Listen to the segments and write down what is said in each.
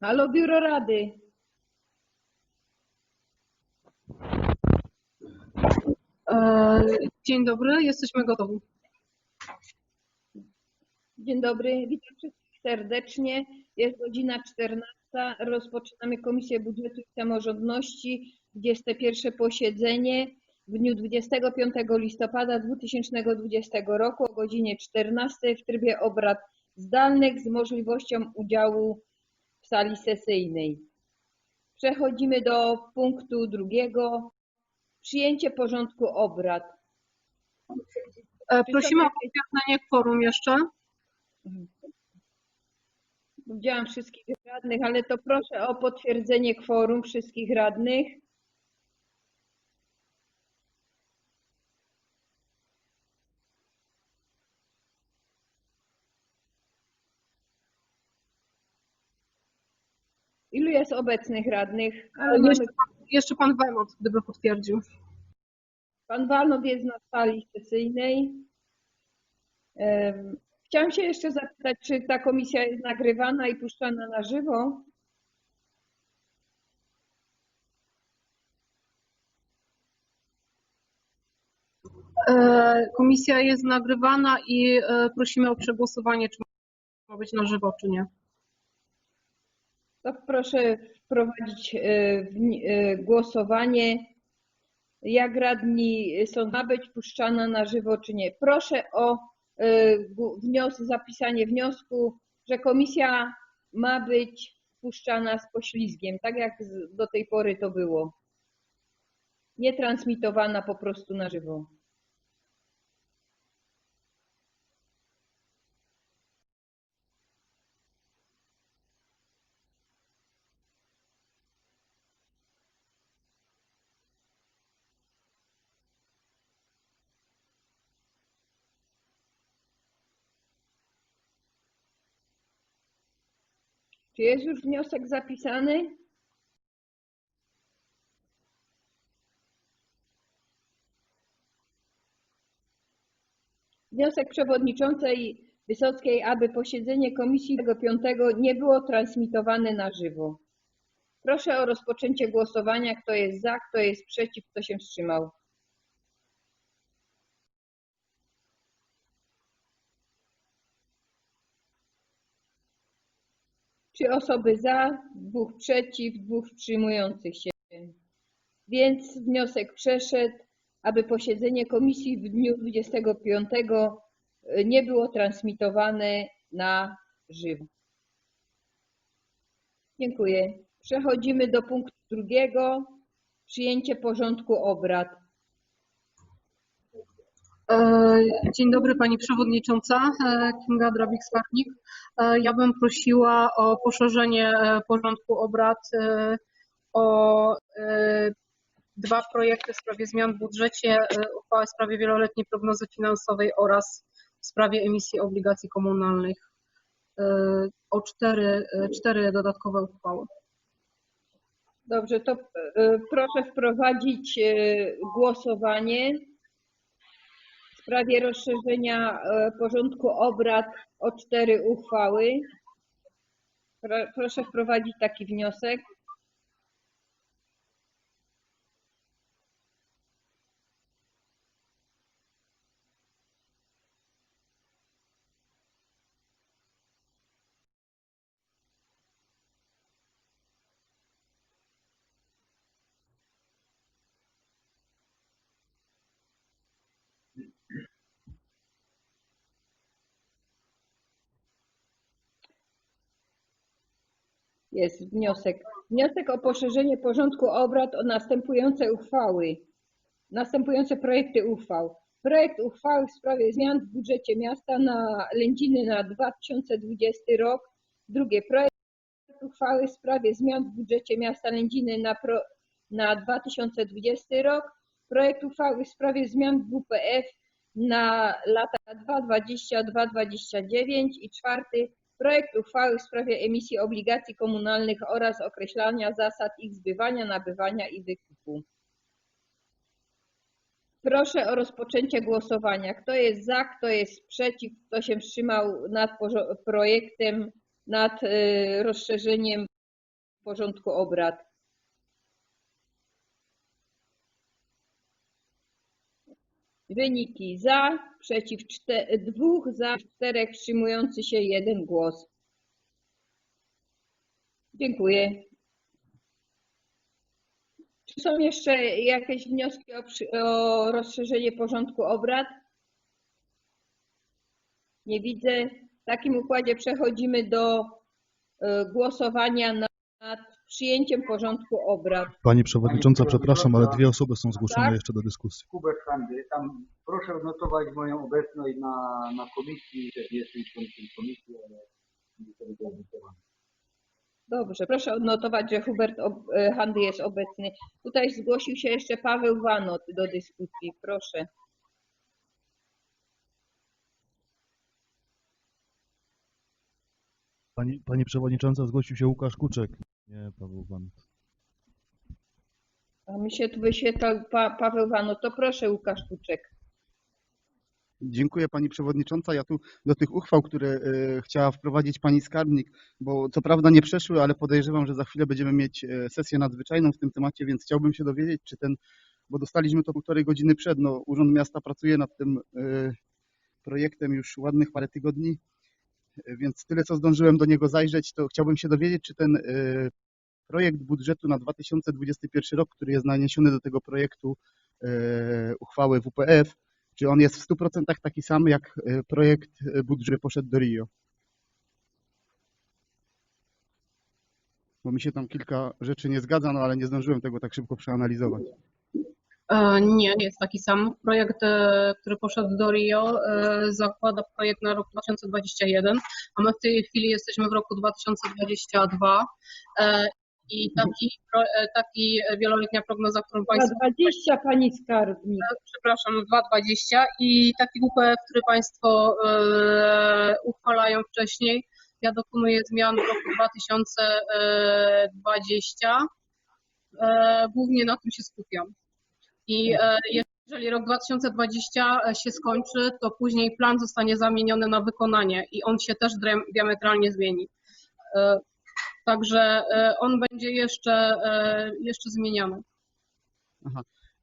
Halo, biuro rady. E, Dzień dobry, jesteśmy gotowi. Dzień dobry, witam wszystkich serdecznie. Jest godzina 14. Rozpoczynamy Komisję Budżetu i Samorządności. 21 posiedzenie w dniu 25 listopada 2020 roku o godzinie 14 w trybie obrad zdalnych z możliwością udziału sali sesyjnej. Przechodzimy do punktu drugiego. Przyjęcie porządku obrad. E, Prosimy o potwierdzenie kworum jeszcze. Widziałam wszystkich radnych, ale to proszę o potwierdzenie kworum wszystkich radnych. Ilu jest obecnych radnych? Ale Jeszcze, jeszcze pan Wemot, gdyby potwierdził. pan Walnow jest na sali sesyjnej. Chciałam się jeszcze zapytać, czy ta komisja jest nagrywana i puszczana na żywo? E, Komisja jest nagrywana i e, prosimy o przegłosowanie, czy ma być na żywo, czy nie. To proszę wprowadzić wni- e, głosowanie. Jak radni są ma być puszczana na żywo, czy nie? Proszę o e, gu- wnios, zapisanie wniosku, że komisja ma być puszczana z poślizgiem, tak jak do tej pory to było. Nie transmitowana po prostu na żywo. Czy jest już wniosek zapisany? Wniosek przewodniczącej Wysockiej, aby posiedzenie Komisji tego piątego nie było transmitowane na żywo. Proszę o rozpoczęcie głosowania. Kto jest za, kto jest przeciw, kto się wstrzymał. Trzy osoby za, dwóch przeciw, dwóch wstrzymujących się. Więc wniosek przeszedł, aby posiedzenie komisji w dniu 25 nie było transmitowane na żywo. Dziękuję. Przechodzimy do punktu drugiego. Przyjęcie porządku obrad. E, Dzień dobry Pani Przewodnicząca, e, Kinga Drabik-Skarnik. E, Ja bym prosiła o poszerzenie porządku obrad o dwa projekty w sprawie zmian w budżecie, uchwałę w sprawie wieloletniej prognozy finansowej oraz w sprawie emisji obligacji komunalnych. O cztery, cztery dodatkowe uchwały. Dobrze, to proszę wprowadzić głosowanie sprawie rozszerzenia e, porządku obrad o cztery uchwały. Pro- Proszę wprowadzić taki wniosek. Jest wniosek. Wniosek o poszerzenie porządku obrad o następujące uchwały. Następujące projekty uchwał. Projekt uchwały w sprawie zmian w budżecie miasta na Lędziny na 2020 rok. Drugie, projekt uchwały w sprawie zmian w budżecie miasta Lędziny na, pro, na 2020 rok. Projekt uchwały w sprawie zmian w WPF na lata 2020-2029 i czwarty, projekt uchwały w sprawie emisji obligacji komunalnych oraz określania zasad ich zbywania, nabywania i wykupu. Proszę o rozpoczęcie głosowania. Kto jest za, kto jest przeciw, kto się wstrzymał nad projektem, nad y, rozszerzeniem porządku obrad? Wyniki za, przeciw czte- dwóch, za czterech, wstrzymujący się jeden głos. Dziękuję. Czy są jeszcze jakieś wnioski o, o rozszerzenie porządku obrad? Nie widzę. W takim układzie przechodzimy do e, głosowania nad przyjęciem porządku obrad. Pani Przewodnicząca, przepraszam, ale dwie osoby są zgłoszone Tak? jeszcze do dyskusji. Hubert Handy. Tam proszę odnotować moją obecność na, na komisji, że jestem członkiem komisji, ale nie. Dobrze, proszę odnotować, że Hubert e, Handy jest obecny. Tutaj zgłosił się jeszcze Paweł Wanot do dyskusji. Proszę. Pani, pani Przewodnicząca, zgłosił się Łukasz Kuczek, nie Paweł Wanut. A mi się tu wyświetlał pa- Paweł Wanot. To proszę Łukasz Kuczek. Dziękuję Pani Przewodnicząca. Ja tu do tych uchwał, które e, chciała wprowadzić Pani Skarbnik, bo co prawda nie przeszły, ale podejrzewam, że za chwilę będziemy mieć e, sesję nadzwyczajną w tym temacie, więc chciałbym się dowiedzieć, czy ten, bo dostaliśmy to półtorej godziny przed, no Urząd Miasta pracuje nad tym e, projektem już ładnych parę tygodni, więc tyle co zdążyłem do niego zajrzeć, to chciałbym się dowiedzieć, czy ten e, projekt budżetu na 2021 rok, który jest naniesiony do tego projektu e, uchwały WPF, czy on jest w 100% taki sam jak e, projekt budżetu poszedł do Rio? Bo mi się tam kilka rzeczy nie zgadza, no ale nie zdążyłem tego tak szybko przeanalizować. E, Nie, nie jest taki sam. Projekt, e, który poszedł do Rio, e, zakłada projekt na rok 2021, a my w tej chwili jesteśmy w roku 2022 e, i taki, taki wieloletnia prognoza, którą Państwo 20 pani skarbnik. przepraszam, 2,20 i taki WPF, który Państwo e, uchwalają wcześniej, ja dokonuję zmian w roku 2020. E, głównie na tym się skupiam. I e, jeżeli rok 2020 się skończy, to później plan zostanie zamieniony na wykonanie i on się też diametralnie zmieni. E, Także e, on będzie jeszcze, e, jeszcze zmieniany.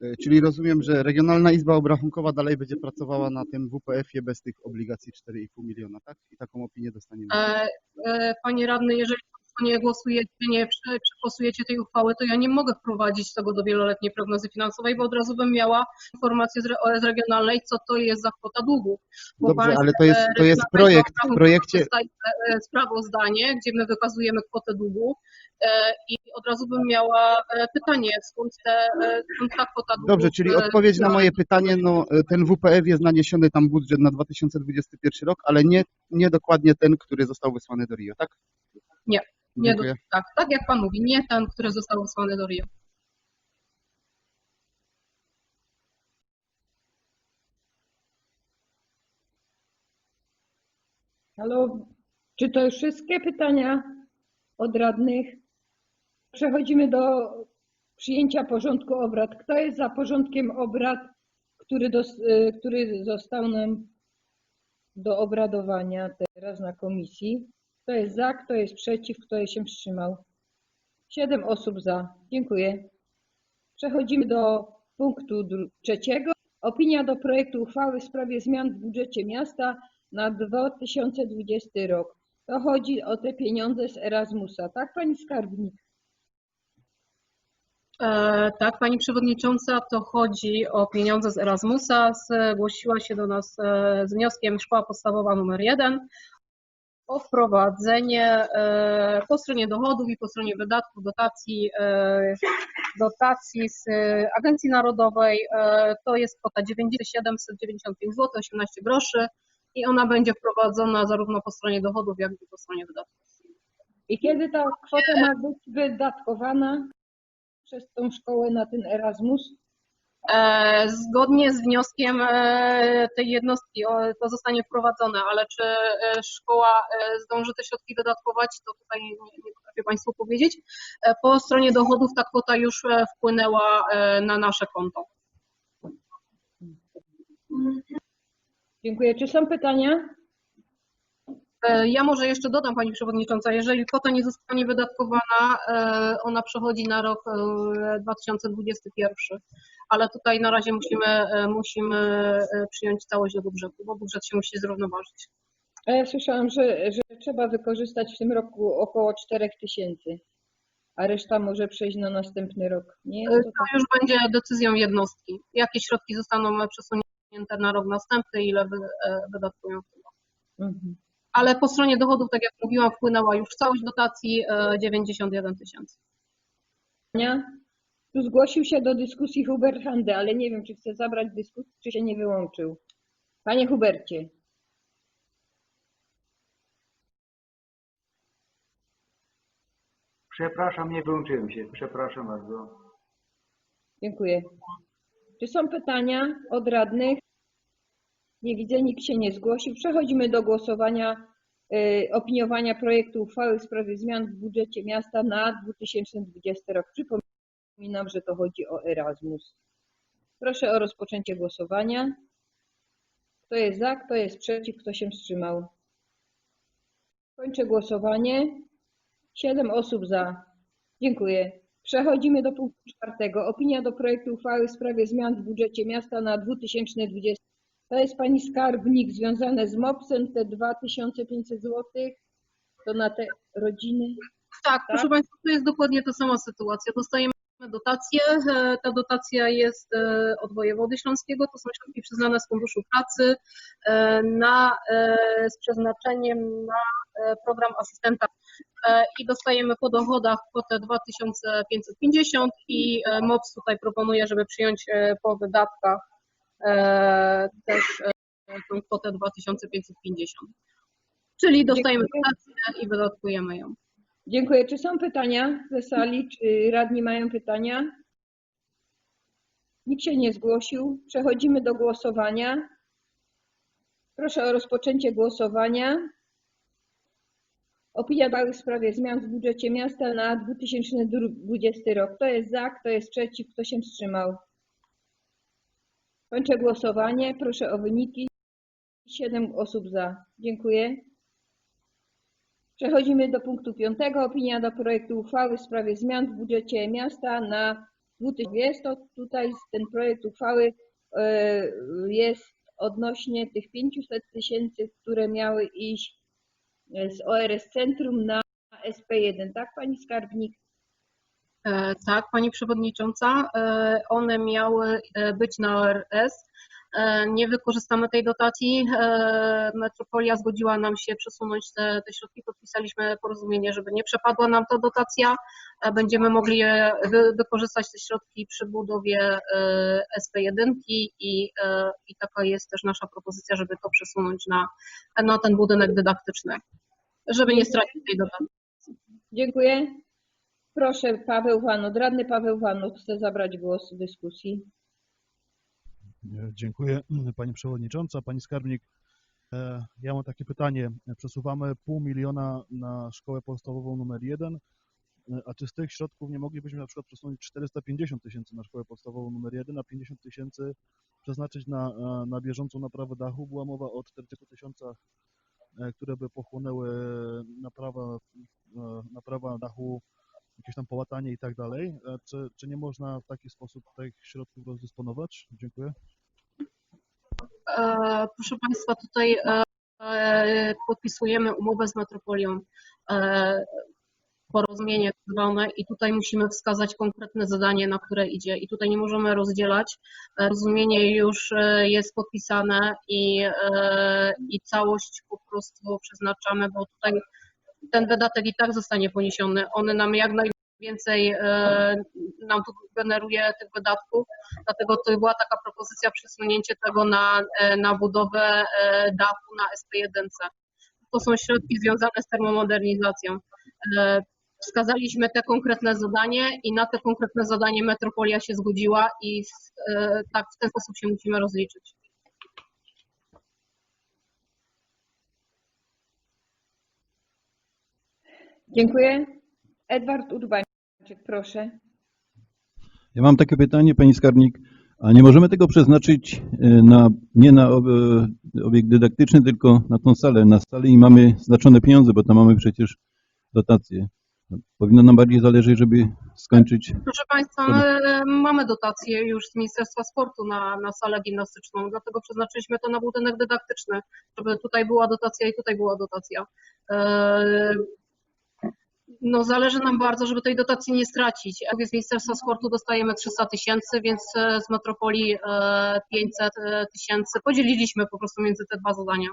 E, Czyli rozumiem, że Regionalna Izba Obrachunkowa dalej będzie pracowała na tym WPF-ie bez tych obligacji 4,5 miliona, tak? I taką opinię dostaniemy. E, e, Panie radny, jeżeli nie głosujecie, nie prze- przegłosujecie tej uchwały, to ja nie mogę wprowadzić tego do wieloletniej prognozy finansowej, bo od razu bym miała informację z, re- z regionalnej, co to jest za kwota długu. Bo Dobrze, ale to jest, e, to jest projekt. W projekcie, dostaje e, sprawozdanie, gdzie my wykazujemy kwotę długu e, i od razu bym miała e, pytanie, skąd, te, e, skąd ta kwota długu. Dobrze, czyli e, odpowiedź na moje pytanie, no e, ten WPF jest naniesiony tam budżet na 2021 rok, ale nie, nie dokładnie ten, który został wysłany do Rio, tak? Nie, Nie, do, Dziękuję. tak, tak jak Pan mówi, nie ten, który został wysłany do Rio. Halo, czy to już wszystkie pytania od radnych? Przechodzimy do przyjęcia porządku obrad. Kto jest za porządkiem obrad, który, dos, y, który został nam do obradowania teraz na komisji? Kto jest za, kto jest przeciw, kto się wstrzymał? Siedem osób za. Dziękuję. Przechodzimy do punktu trzeciego. Opinia do projektu uchwały w sprawie zmian w budżecie miasta na 2020 rok. To chodzi o te pieniądze z Erasmusa, tak Pani Skarbnik? E, Tak, Pani Przewodnicząca, to chodzi o pieniądze z Erasmusa. Zgłosiła się do nas e, z wnioskiem Szkoła Podstawowa nr 1 o wprowadzenie e, po stronie dochodów i po stronie wydatków dotacji, e, dotacji z e, Agencji Narodowej. To jest kwota 9795 zł 18 groszy i ona będzie wprowadzona zarówno po stronie dochodów, jak i po stronie wydatków. I kiedy ta kwota ma być wydatkowana przez tą szkołę na ten Erasmus? E, Zgodnie z wnioskiem e, tej jednostki to zostanie wprowadzone, ale czy e, szkoła zdąży te środki wydatkować, to tutaj nie, potrafię Państwu powiedzieć. Po stronie dochodów ta kwota już wpłynęła na nasze konto. Dziękuję. Czy są pytania? Ja może jeszcze dodam, Pani Przewodnicząca, jeżeli kwota nie zostanie wydatkowana, ona przechodzi na rok e, 2021, ale tutaj na razie musimy, e, musimy e, przyjąć całość do budżetu, bo budżet się musi zrównoważyć. A ja słyszałam, że, że trzeba wykorzystać w tym roku około 4 tysięcy, a reszta może przejść na następny rok. Nie jest to To tak? już będzie decyzją jednostki. Jakie środki zostaną przesunięte na rok następny, ile wy, e, wydatkują. Mhm. Ale po stronie dochodów, tak jak mówiłam, wpłynęła już całość dotacji e, 91 tysięcy. Tu zgłosił się do dyskusji Hubert Hande, ale nie wiem, czy chce zabrać dyskusję, czy się nie wyłączył. Panie Hubercie. Przepraszam, nie wyłączyłem się. Przepraszam bardzo. Dziękuję. Czy są pytania od radnych? Nie widzę, nikt się nie zgłosił. Przechodzimy do głosowania, y, opiniowania projektu uchwały w sprawie zmian w budżecie miasta na 2020 rok. Przypominam, że to chodzi o Erasmus. Proszę o rozpoczęcie głosowania. Kto jest za, kto jest przeciw, kto się wstrzymał? Kończę głosowanie. Siedem osób za. Dziękuję. Przechodzimy do punktu czwartego. Opinia do projektu uchwały w sprawie zmian w budżecie miasta na 2020. To jest pani skarbnik związane z MOPS-em, te 2500 zł. To na te rodziny. Tak, proszę Państwa, to jest dokładnie ta sama sytuacja. Dostajemy dotację. e, Ta dotacja jest e, od wojewody śląskiego. To są środki przyznane z Funduszu Pracy e, na, z przeznaczeniem na program asystenta i dostajemy po dochodach kwotę 2550 i MOPS tutaj proponuje, żeby przyjąć po wydatkach też tą kwotę 2550. Czyli dostajemy dotację i wydatkujemy ją. Dziękuję. Czy są pytania ze sali? Czy radni mają pytania? Nikt się nie zgłosił. Przechodzimy do głosowania. Proszę o rozpoczęcie głosowania. Opinia uchwały w sprawie zmian w budżecie miasta na 2020 rok. Kto jest za, kto jest przeciw, kto się wstrzymał? Kończę głosowanie. Proszę o wyniki. Siedem osób za. Dziękuję. Przechodzimy do punktu piątego. Opinia do projektu uchwały w sprawie zmian w budżecie miasta na 2020. Tutaj ten projekt uchwały e, jest odnośnie tych 500 tysięcy, które miały iść e, z ORS Centrum na SP1. Tak, pani skarbnik? E, Tak, Pani Przewodnicząca, one miały być na ORS. E, Nie wykorzystamy tej dotacji. E, Metropolia zgodziła nam się przesunąć te, te środki. Podpisaliśmy porozumienie, żeby nie przepadła nam ta dotacja. E, Będziemy mogli wy, wykorzystać te środki przy budowie e, SP1 i, i taka jest też nasza propozycja, żeby to przesunąć na, na ten budynek dydaktyczny, żeby nie stracić tej dotacji. Dziękuję. Proszę, Paweł Wanot. Radny Paweł Wanot chce zabrać głos w dyskusji. E, Dziękuję Pani Przewodnicząca, Pani Skarbnik. E, Ja mam takie pytanie. Przesuwamy pół miliona na szkołę podstawową numer jeden, e, a czy z tych środków nie moglibyśmy na przykład przesunąć 450 tysięcy na szkołę podstawową numer jeden, a 50 tysięcy przeznaczyć na, na bieżącą naprawę dachu? Była mowa o 40 tysiącach, które by pochłonęły naprawę, e, naprawa dachu, jakieś tam połatanie i tak dalej. E, Czy, czy nie można w taki sposób tych środków rozdysponować? Dziękuję. E, Proszę Państwa, tutaj e, podpisujemy umowę z Metropolią, porozumienie zwane i tutaj musimy wskazać konkretne zadanie, na które idzie i tutaj nie możemy rozdzielać. E, Porozumienie już jest podpisane i, i całość po prostu przeznaczamy, bo tutaj ten wydatek i tak zostanie poniesiony. On nam jak najwięcej e, nam tu generuje tych wydatków, dlatego to była taka propozycja przesunięcie tego na, e, na budowę e, dachu na SP1C. To są środki związane z termomodernizacją. Wskazaliśmy te konkretne zadanie i na te konkretne zadanie metropolia się zgodziła i tak w ten sposób się musimy rozliczyć. Dziękuję. Edward Urbańczyk, proszę. Ja mam takie pytanie, Pani Skarbnik, A nie możemy tego przeznaczyć e, na, nie na e, obiekt dydaktyczny, tylko na tą salę. Na salę i mamy znaczone pieniądze, bo tam mamy przecież dotacje. Powinno nam bardziej zależeć, żeby skończyć. Proszę Państwa, my e, mamy dotację już z Ministerstwa Sportu na, na salę gimnastyczną, dlatego przeznaczyliśmy to na budynek dydaktyczny, żeby tutaj była dotacja i tutaj była dotacja. E, No zależy nam bardzo, żeby tej dotacji nie stracić. Z Ministerstwa Sportu dostajemy 300 tysięcy, więc e, z Metropolii e, 500 tysięcy. Podzieliliśmy po prostu między te dwa zadania.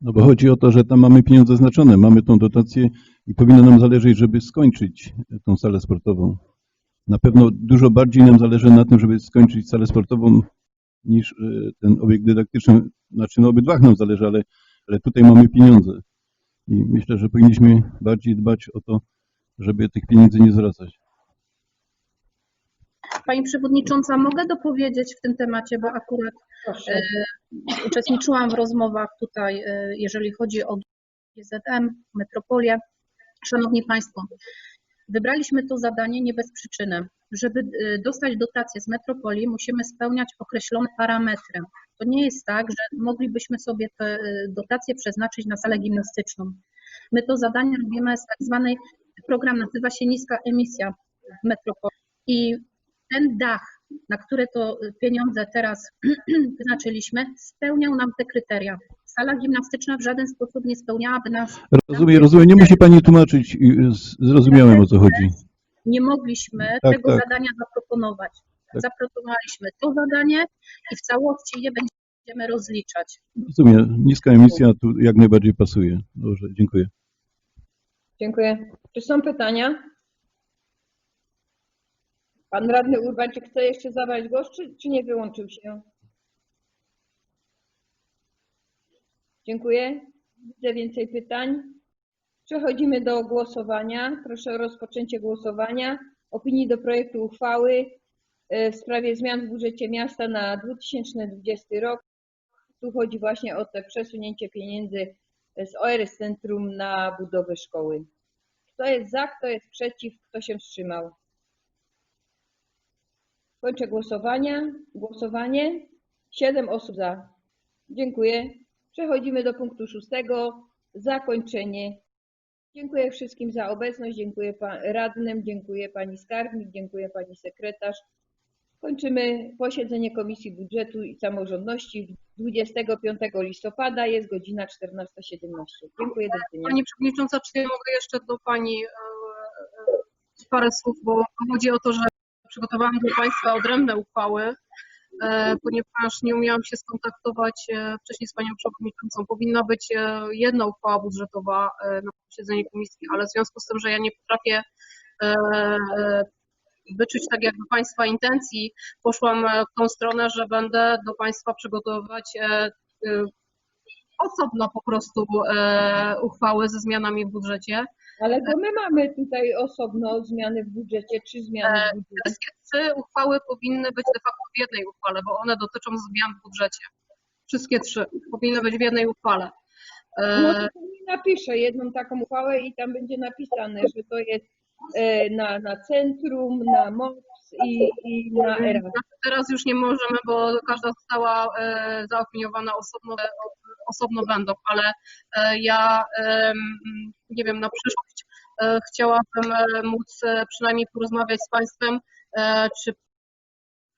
No bo chodzi o to, że tam mamy pieniądze znaczone, mamy tą dotację i powinno nam zależeć, żeby skończyć tą salę sportową. Na pewno dużo bardziej nam zależy na tym, żeby skończyć salę sportową niż e, ten obiekt dydaktyczny. Znaczy, no obydwach nam zależy, ale, ale tutaj mamy pieniądze. I myślę, że powinniśmy bardziej dbać o to, żeby tych pieniędzy nie zwracać. Pani Przewodnicząca, mogę dopowiedzieć w tym temacie, bo akurat Proszę. E, Uczestniczyłam w rozmowach tutaj, e, jeżeli chodzi o GZM, Metropolię. Szanowni Państwo, wybraliśmy to zadanie nie bez przyczyny. Żeby e, dostać dotację z Metropolii, musimy spełniać określone parametry. To nie jest tak, że moglibyśmy sobie te e, dotacje przeznaczyć na salę gimnastyczną. My to zadanie robimy z tak zwanej, program nazywa się niska emisja w Metropolii. I ten dach, na które to pieniądze teraz wyznaczyliśmy, spełniał nam te kryteria. Sala gimnastyczna w żaden sposób nie spełniałaby nas. Rozumiem, rozumiem, nie musi Pani tłumaczyć, zrozumiałem o co chodzi. Nie mogliśmy Tak, tego tak. zadania zaproponować. Tak. Zaproponowaliśmy to zadanie i w całości je będziemy rozliczać. Rozumiem, niska emisja tu jak najbardziej pasuje. Dobrze, dziękuję. Dziękuję. Czy są pytania? Pan radny Urbańczyk chce jeszcze zabrać głos, czy, czy nie wyłączył się? Dziękuję. Widzę więcej pytań. Przechodzimy do głosowania. Proszę o rozpoczęcie głosowania. Opinii do projektu uchwały w sprawie zmian w budżecie miasta na 2020 rok. Tu chodzi właśnie o te przesunięcie pieniędzy z ORS Centrum na budowę szkoły. Kto jest za, kto jest przeciw, kto się wstrzymał? Kończę głosowania. Głosowanie. Siedem osób za. Dziękuję. Przechodzimy do punktu szóstego. Zakończenie. Dziękuję wszystkim za obecność. Dziękuję radnym, dziękuję pani skarbnik, dziękuję pani sekretarz. Kończymy posiedzenie Komisji Budżetu i Samorządności 25 listopada. Jest godzina 14.17. Dziękuję. Do widzenia. Pani Przewodnicząca, czy ja mogę jeszcze do Pani e, e, parę słów, bo chodzi o to, że przygotowałam dla Państwa odrębne uchwały, e, ponieważ nie umiałam się skontaktować wcześniej z Panią Przewodniczącą. Powinna być jedna uchwała budżetowa na posiedzeniu komisji, ale w związku z tym, że ja nie potrafię wyczuć tak jakby Państwa intencji, poszłam e, w tą stronę, że będę do Państwa przygotowywać e, e, osobno po prostu uchwały ze zmianami w budżecie. Ale to my mamy tutaj osobno zmiany w budżecie, czy zmiany w budżecie. Wszystkie trzy uchwały powinny być de facto w jednej uchwale, bo one dotyczą zmian w budżecie. Wszystkie trzy powinny być w jednej uchwale. No to napiszę jedną taką uchwałę i tam będzie napisane, że to jest na, na centrum, na MOPS i, i na Erasmus. Teraz już nie możemy, bo każda została e, zaopiniowana osobno, osobno będą, ale e, ja nie wiem, na przyszłość e, chciałabym e, móc e, przynajmniej porozmawiać z Państwem, e, czy,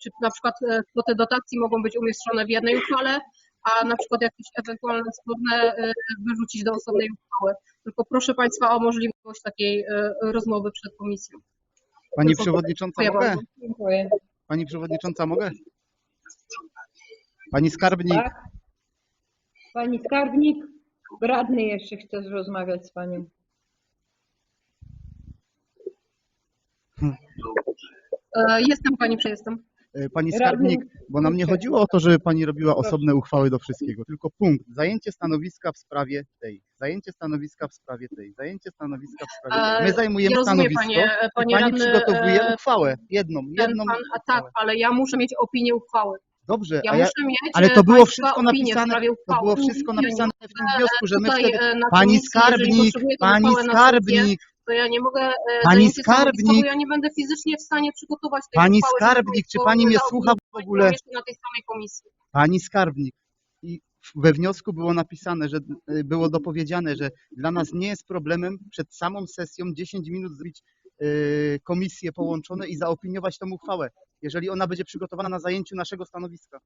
czy na przykład e, kwoty dotacji mogą być umieszczone w jednej uchwale, a na przykład jakieś ewentualne sporne e, wyrzucić do osobnej uchwały. Tylko proszę Państwa o możliwość takiej e, rozmowy przed komisją. Pani Przewodnicząca, mogę? Dziękuję. Pani Przewodnicząca, mogę? Pani Skarbnik, Tak? Pani skarbnik, radny jeszcze chce rozmawiać z panią. E, Jestem Pani, że jestem. E, Pani Skarbnik, bo nam nie chodziło o to, żeby Pani robiła osobne uchwały do wszystkiego, tylko punkt. Zajęcie stanowiska w sprawie tej, zajęcie stanowiska w sprawie tej, zajęcie stanowiska w sprawie tej. My E, zajmujemy ja rozumiem, stanowisko panie- i panie Pani radny, przygotowuje e, uchwałę, jedną, jedną pan, a tak, ale ja muszę mieć opinię uchwały. Dobrze, Ja ja, ale e, to było państwa wszystko napisane, to było wszystko napisane w tym e, wniosku, że my wtedy... e, Pani Skarbnik, Pani Skarbnik, to ja nie mogę e, Pani skarbnik- ja nie będę fizycznie w stanie przygotować tej Pani uchwały, skarbnik, czy pani mnie słucha w ogóle? na tej samej komisji. Pani skarbnik. I we wniosku było napisane, że y, było dopowiedziane, że dla nas nie jest problemem przed samą sesją 10 minut zrobić y, komisje połączone i zaopiniować tą uchwałę, jeżeli ona będzie przygotowana na zajęciu naszego stanowiska.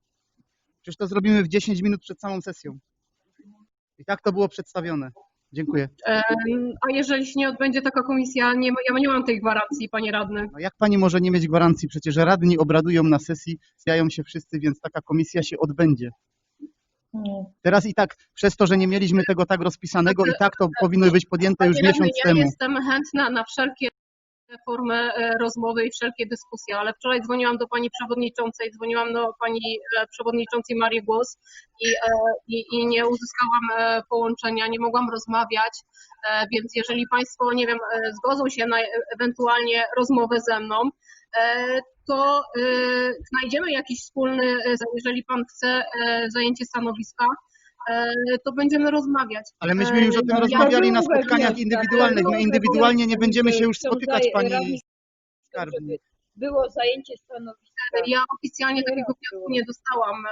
Przecież to zrobimy w 10 minut przed samą sesją. I tak to było przedstawione. Dziękuję. A jeżeli się nie odbędzie taka komisja, nie, ja nie mam tej gwarancji, panie radny. No jak pani może nie mieć gwarancji? Przecież radni obradują na sesji, zjają się wszyscy, więc taka komisja się odbędzie. Teraz i tak, przez to, że nie mieliśmy tego tak rozpisanego, i tak to powinno być podjęte już miesiąc ja temu. jestem chętna na wszelkie formy e, rozmowy i wszelkie dyskusje, ale wczoraj dzwoniłam do pani przewodniczącej, dzwoniłam do pani e, przewodniczącej Marii Głos i, e, i, i nie uzyskałam połączenia, nie mogłam rozmawiać, więc jeżeli państwo, nie wiem, zgodzą się na ewentualnie rozmowę ze mną, to znajdziemy jakiś wspólny, jeżeli pan chce zajęcie stanowiska, to będziemy rozmawiać. Ale myśmy już o tym Ja rozmawiali na spotkaniach indywidualnych. My indywidualnie nie będziemy się już spotykać, pani skarbnik. żeby było zajęcie stanowiska. Ja oficjalnie takiego wniosku nie dostałam.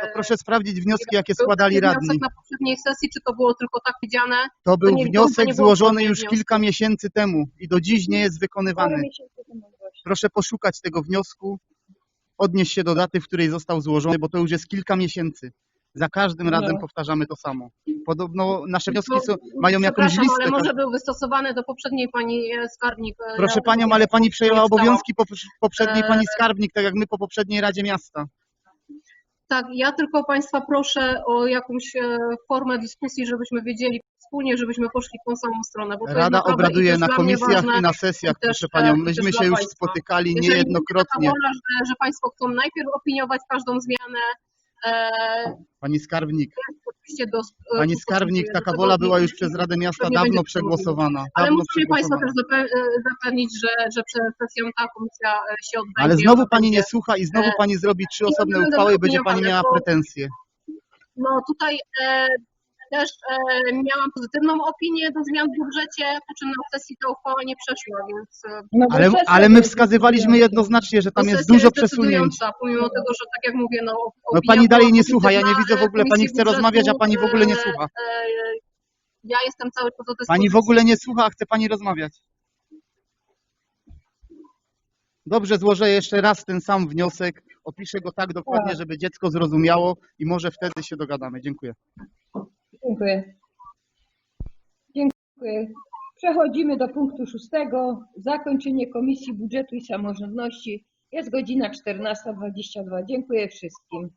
To e, proszę sprawdzić wnioski, jakie składali radni. wniosek na poprzedniej sesji, czy to było tylko tak widziane? To był nie- to wniosek nie było złożony formie już wniosku. kilka miesięcy temu i do dziś nie jest wykonywany. Proszę poszukać tego wniosku, odnieść się do daty, w której został złożony, bo to już jest kilka miesięcy. Za każdym razem No. powtarzamy to samo. Podobno nasze wnioski To- są, mają jakąś listę. ale może był wystosowany do poprzedniej pani e, skarbnik. e, Proszę panią, ale pani przejęła obowiązki po poprzedniej Eee. pani skarbnik, tak jak my po poprzedniej Radzie Miasta. Tak, ja tylko państwa proszę o jakąś e, formę dyskusji, żebyśmy wiedzieli wspólnie, żebyśmy poszli w tą samą stronę. Rada obraduje na komisjach i na sesjach, i też, proszę panią. e, Myśmy się już państwa. spotykali Jeżeli niejednokrotnie. wola, że, że państwo chcą najpierw opiniować każdą zmianę, e, Pani skarbnik, do, e, pani skarbnik, taka wola była już przez Radę Miasta dawno przegłosowana. Ale muszę Państwa też e, zapewnić, że, że przed sesją ta komisja e, się odbędzie. Ale znowu pani nie słucha i znowu pani zrobi trzy osobne uchwały i będzie pani miała pretensje. No tutaj też e, miałam pozytywną opinię do zmian w budżecie, po czym na sesji ta uchwała nie przeszła, więc e, No Ale, ale my wskazywaliśmy jednoznacznie, że tam jest dużo jest przesunięć. Pomimo tego, że tak jak mówię, no No pani dalej nie słucha, ja nie widzę w e, ogóle, pani chce rozmawiać, a pani w ogóle nie słucha. e, e, Ja jestem cały czas do Pani w ogóle nie słucha, a chce pani rozmawiać. Dobrze, złożę jeszcze raz ten sam wniosek, opiszę go tak dokładnie, Tak. żeby dziecko zrozumiało i może wtedy się dogadamy. Dziękuję. Dziękuję. Dziękuję. Przechodzimy do punktu szóstego. Zakończenie Komisji Budżetu i Samorządności. Jest godzina 14.22. Dziękuję wszystkim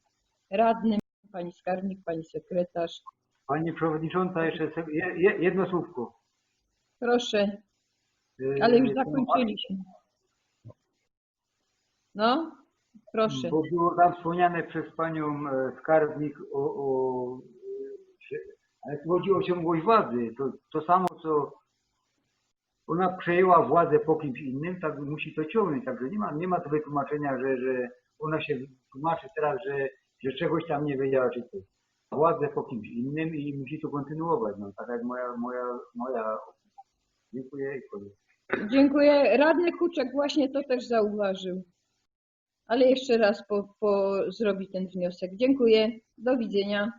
radnym, pani skarbnik, pani sekretarz. Pani Przewodnicząca, jeszcze sek- je- je- jedno słówko. Proszę, Y, ale już zakończyliśmy. No, proszę. Bo było tam wspomniane przez panią e, skarbnik o, o że- ale tu chodzi o ciągłość władzy. To, to samo, co ona przejęła władzę po kimś innym, tak musi to ciągnąć. Także nie ma, nie ma tu wytłumaczenia, że, że ona się tłumaczy teraz, że, że czegoś tam nie wiedziała, czy coś. Władzę po kimś innym i musi to kontynuować. No, tak jak moja, moja, moja. Dziękuję i koniec. Dziękuję. Radny Kuczek właśnie to też zauważył. Ale jeszcze raz po, po zrobi ten wniosek. Dziękuję. Do widzenia.